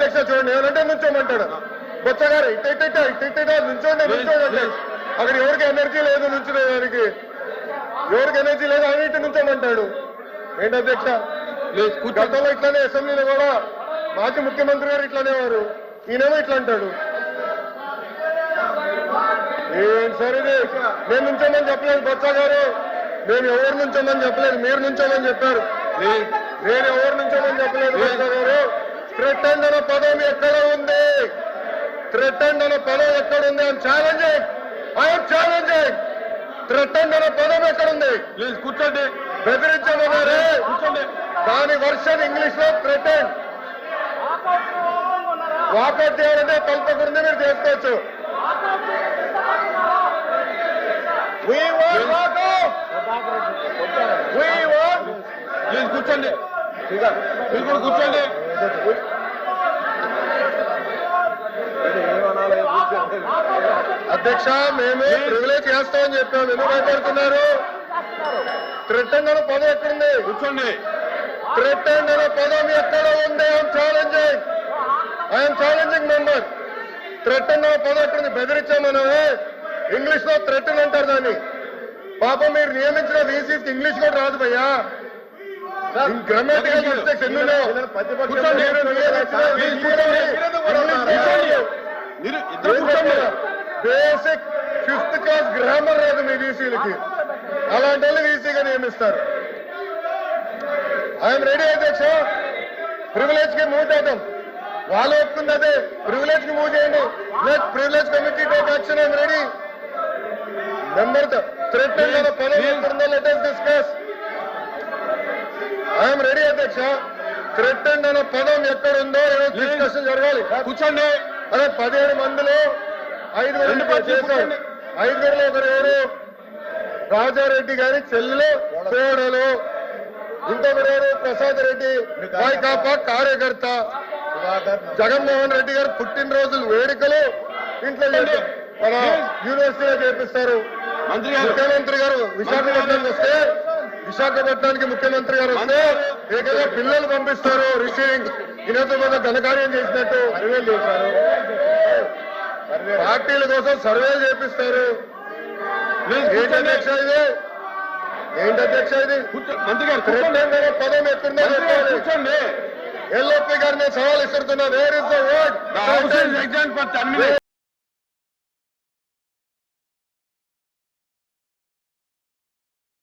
నేను ఏమంటే నుంచోమంటాడు. బొచ్చ గారు ఇట్ట ఇట్ట ఇట్ట ఇట్ట ఇట్ట ఇట్ట నుంచోండి నుంచోండి. అక్కడ ఎవరికి ఎనర్జీ లేదు నుంచునే దానికి ఎవరికి ఎనర్జీ లేదు ఆయన ఇటు నుంచోమంటాడు. ఏంటి అధ్యక్ష? గతంలో ఇట్లానే అసెంబ్లీలో కూడా మాజీ ముఖ్యమంత్రి గారు ఇట్లానే వారు. ఈయనేమో ఇట్లా అంటాడు. ఏం సార్ ఇది? నేను నుంచోమని చెప్పలేదు బొత్స గారు నేను ఎవరు నుంచోమని చెప్పలేదు మీరు నుంచోమని చెప్పారు. నేను ఎవరు నుంచోమని చెప్పలేదు బొత్స గారు థ్రెటెండ్ అనే పదం ఎక్కడ ఉంది? థ్రెటెండ్ అనే పదం ఎక్కడ ఉంది? I'm challenging I'm challenging threatened అనే పదం ఎక్కడ ఉంది? లేదు కూర్చోండి. బెదిరించమన్నారే కూర్చోండి. దాని వర్షన్ ఇంగ్లీష్లో థ్రెటెండ్ వాకౌట్ చేయాలంటే కలుపుకుంది మీరు చేసుకోవచ్చు. కూర్చోండి. మీరు కూడా కూర్చోండి. అధ్యక్ష మేము ప్రివిలేజ్ చేస్తామని చెప్పాము. ఎందుకు భయపడుతున్నారు? అనే పదం ఎక్కడుంది? కూర్చోండి. అనే పదం ఎక్కడ ఉంది? I'm challenging I'm challenging member అనే పదం ఎక్కడుంది? బెదిరించామనమే ఇంగ్లీష్లో థ్రెటన్ అంటారు దాన్ని. పాపం మీరు నియమించిన వీసీకి ఇంగ్లీష్ కూడా రాదు భయ్యా. మిస్టేక్స్ ఎన్ని ఉన్నాయో ఇద్దరు కూర్చోండి. బేసిక్ ఫిఫ్త్ క్లాస్ గ్రామర్ రాదు మీ వీసీలకి. అలాంటి వాళ్ళు వీసీగా నియమిస్తారు. ఐఎమ్ రెడీ అధ్యక్ష. ప్రివిలేజ్కి మూవ్ చేద్దాం. వాళ్ళు ఒప్పుకుంది అదే. ప్రివిలేజ్కి మూవ్ చేయండి. Let privilege committee take action I'm ready. Number threat పదవి ఎక్కడుందో let us discuss I'm ready అధ్యక్ష. థ్రెట్ అనే పదం ఎక్కడుందో డిస్కషన్ జరగాలి. కూర్చోండి. అదే పదిహేడు మందిలో ఐదుగురు కూర్చోండి. ఐదుగురులో ఒకరు ఎవరు రాజారెడ్డి గారి చెల్లెలు కోడలు. ఇంకొకరు ఎవరు ప్రసాద్ రెడ్డి వైకాపా కార్యకర్త. జగన్మోహన్ రెడ్డి గారు పుట్టినరోజులు వేడుకలు. ఇంట్లో. మన యూనివర్సిటీలో చేపిస్తారు. ముఖ్యమంత్రి గారు విశాఖపట్నానికి వస్తే విశాఖపట్నానికి ముఖ్యమంత్రి గారు వస్తే ఏకంగా పిల్లలు పంపిస్తారు. రిసీవింగ్ ఈయనతో మీద ఘనకార్యం చేసినట్టు సర్వేలు చేశారు. పార్టీల కోసం సర్వేలు చేపిస్తారు. ఏంటి అధ్యక్ష ఇది? ఏంటి అధ్యక్ష ఇది? మంత్రి గారు పదం గారు చెప్పాలి కూర్చోండి. ఎల్ఓపి గారిని సవాల్ ఇస్తున్నా వేర్ ఇస్ ద వర్డ్